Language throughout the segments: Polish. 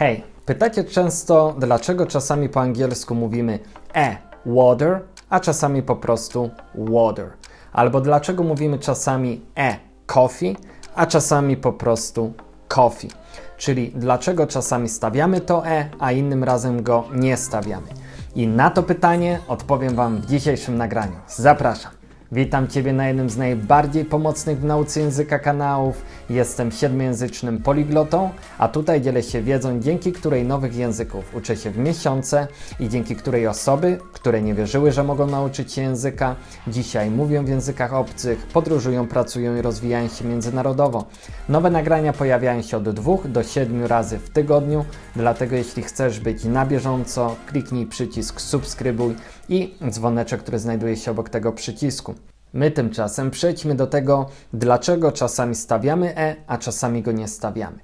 Hej, pytacie często, dlaczego czasami po angielsku mówimy e, water, a czasami po prostu water. Albo dlaczego mówimy czasami e, coffee, a czasami po prostu coffee. Czyli dlaczego czasami stawiamy to e, a innym razem go nie stawiamy. I na to pytanie odpowiem Wam w dzisiejszym nagraniu. Zapraszam. Witam Ciebie na jednym z najbardziej pomocnych w nauce języka kanałów. Jestem siedmiojęzycznym poliglotą, a tutaj dzielę się wiedzą, dzięki której nowych języków uczę się w miesiące i dzięki której osoby, które nie wierzyły, że mogą nauczyć się języka, dzisiaj mówią w językach obcych, podróżują, pracują i rozwijają się międzynarodowo. Nowe nagrania pojawiają się od dwóch do siedmiu razy w tygodniu, dlatego jeśli chcesz być na bieżąco, kliknij przycisk subskrybuj i dzwoneczek, który znajduje się obok tego przycisku. My tymczasem przejdźmy do tego, dlaczego czasami stawiamy e, a czasami go nie stawiamy.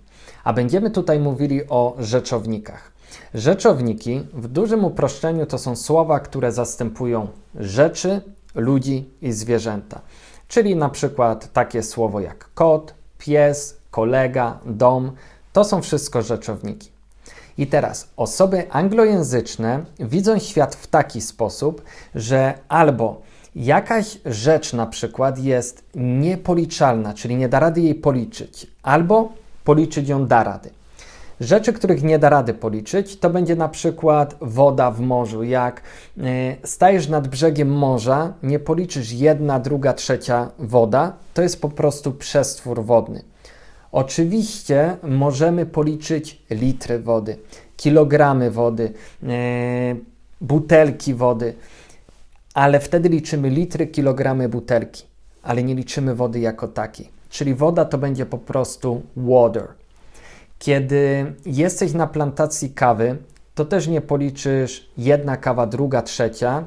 A będziemy tutaj mówili o rzeczownikach. Rzeczowniki w dużym uproszczeniu to są słowa, które zastępują rzeczy, ludzi i zwierzęta. Czyli na przykład takie słowo jak kot, pies, kolega, dom to są wszystko rzeczowniki. I teraz osoby anglojęzyczne widzą świat w taki sposób, że albo jakaś rzecz na przykład jest niepoliczalna, czyli nie da rady jej policzyć, albo policzyć ją da rady. Rzeczy, których nie da rady policzyć, to będzie na przykład woda w morzu. Jak y, stajesz nad brzegiem morza, nie policzysz jedna, druga, trzecia woda, to jest po prostu przestwór wodny. Oczywiście możemy policzyć litry wody, kilogramy wody, e, butelki wody, ale wtedy liczymy litry, kilogramy, butelki, ale nie liczymy wody jako takiej. Czyli woda to będzie po prostu water. Kiedy jesteś na plantacji kawy, to też nie policzysz jedna kawa, druga, trzecia,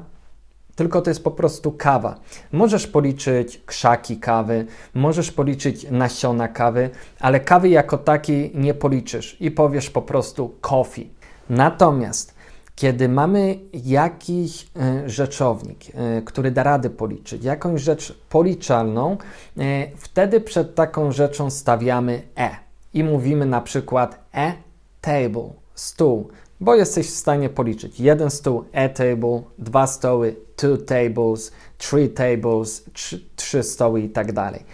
tylko to jest po prostu kawa. Możesz policzyć krzaki kawy, możesz policzyć nasiona kawy, ale kawy jako takiej nie policzysz i powiesz po prostu coffee. Natomiast kiedy mamy jakiś y, rzeczownik, y, który da rady policzyć, jakąś rzecz policzalną, y, wtedy przed taką rzeczą stawiamy e i mówimy na przykład e table, stół, bo jesteś w stanie policzyć. Jeden stół, a table, dwa stoły, two tables, three tables, trzy, trzy stoły i tak dalej.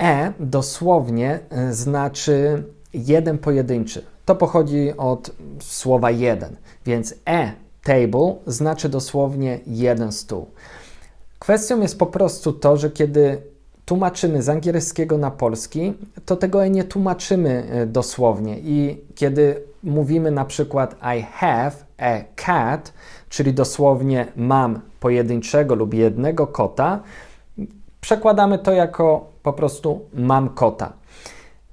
E dosłownie znaczy jeden pojedynczy. To pochodzi od słowa jeden, więc e table znaczy dosłownie jeden stół. Kwestią jest po prostu to, że kiedy tłumaczymy z angielskiego na polski, to tego e nie tłumaczymy y, dosłownie i kiedy mówimy na przykład I have a cat, czyli dosłownie mam pojedynczego lub jednego kota, przekładamy to jako po prostu mam kota.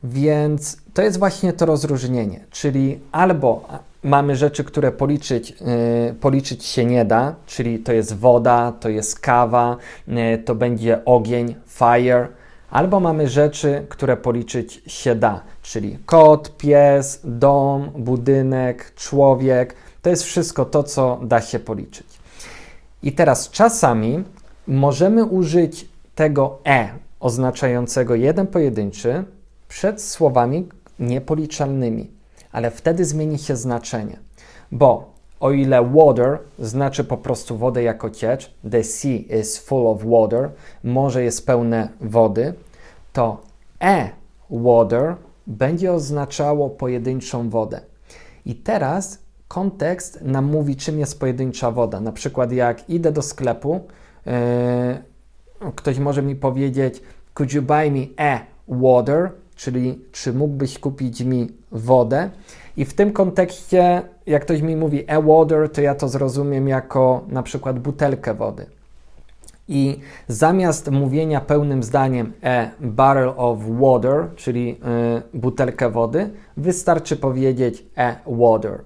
Więc to jest właśnie to rozróżnienie, czyli albo mamy rzeczy, które policzyć, yy, policzyć się nie da, czyli to jest woda, to jest kawa, yy, to będzie ogień, fire, albo mamy rzeczy, które policzyć się da, czyli kot, pies, dom, budynek, człowiek. To jest wszystko to, co da się policzyć. I teraz czasami możemy użyć tego e oznaczającego jeden pojedynczy przed słowami niepoliczalnymi, ale wtedy zmieni się znaczenie, bo o ile water znaczy po prostu wodę jako ciecz, the sea is full of water, morze jest pełne wody, to e water będzie oznaczało pojedynczą wodę. I teraz kontekst nam mówi, czym jest pojedyncza woda. Na przykład, jak idę do sklepu, yy, ktoś może mi powiedzieć: Could you buy me a water? Czyli, czy mógłbyś kupić mi wodę? I w tym kontekście, jak ktoś mi mówi a water, to ja to zrozumiem jako na przykład butelkę wody. I zamiast mówienia pełnym zdaniem a barrel of water, czyli y, butelkę wody, wystarczy powiedzieć a water.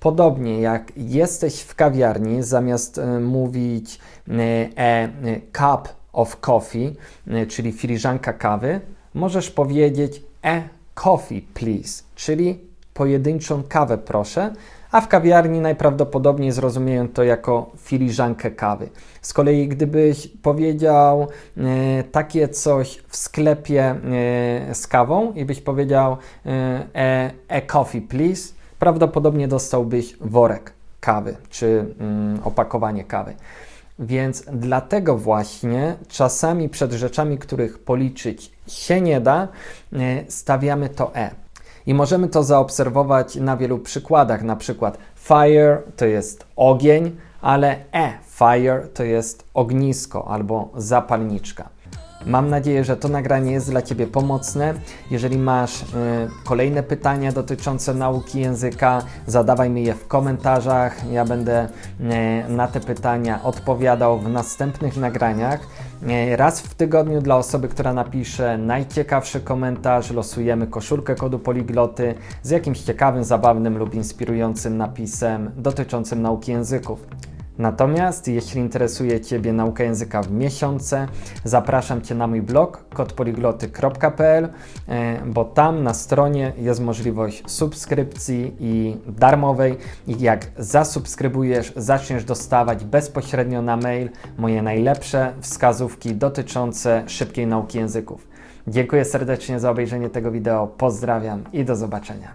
Podobnie jak jesteś w kawiarni, zamiast y, mówić y, a cup of coffee, y, czyli filiżanka kawy, możesz powiedzieć a coffee please, czyli pojedynczą kawę proszę, a w kawiarni najprawdopodobniej zrozumieją to jako filiżankę kawy. Z kolei gdybyś powiedział e, takie coś w sklepie e, z kawą i byś powiedział e, a coffee please, prawdopodobnie dostałbyś worek kawy czy mm, opakowanie kawy. Więc dlatego właśnie czasami przed rzeczami, których policzyć się nie da, e, stawiamy to e. I możemy to zaobserwować na wielu przykładach. Na przykład fire to jest ogień, ale e fire to jest ognisko albo zapalniczka. Mam nadzieję, że to nagranie jest dla Ciebie pomocne. Jeżeli masz y, kolejne pytania dotyczące nauki języka, zadawaj mi je w komentarzach. Ja będę y, na te pytania odpowiadał w następnych nagraniach. Y, raz w tygodniu dla osoby, która napisze najciekawszy komentarz, losujemy koszulkę kodu poligloty z jakimś ciekawym, zabawnym lub inspirującym napisem dotyczącym nauki języków. Natomiast jeśli interesuje Ciebie nauka języka w miesiące, zapraszam Cię na mój blog kodpoligloty.pl, e, bo tam na stronie jest możliwość subskrypcji i darmowej i jak zasubskrybujesz, zaczniesz dostawać bezpośrednio na mail moje najlepsze wskazówki dotyczące szybkiej nauki języków. Dziękuję serdecznie za obejrzenie tego wideo, pozdrawiam i do zobaczenia.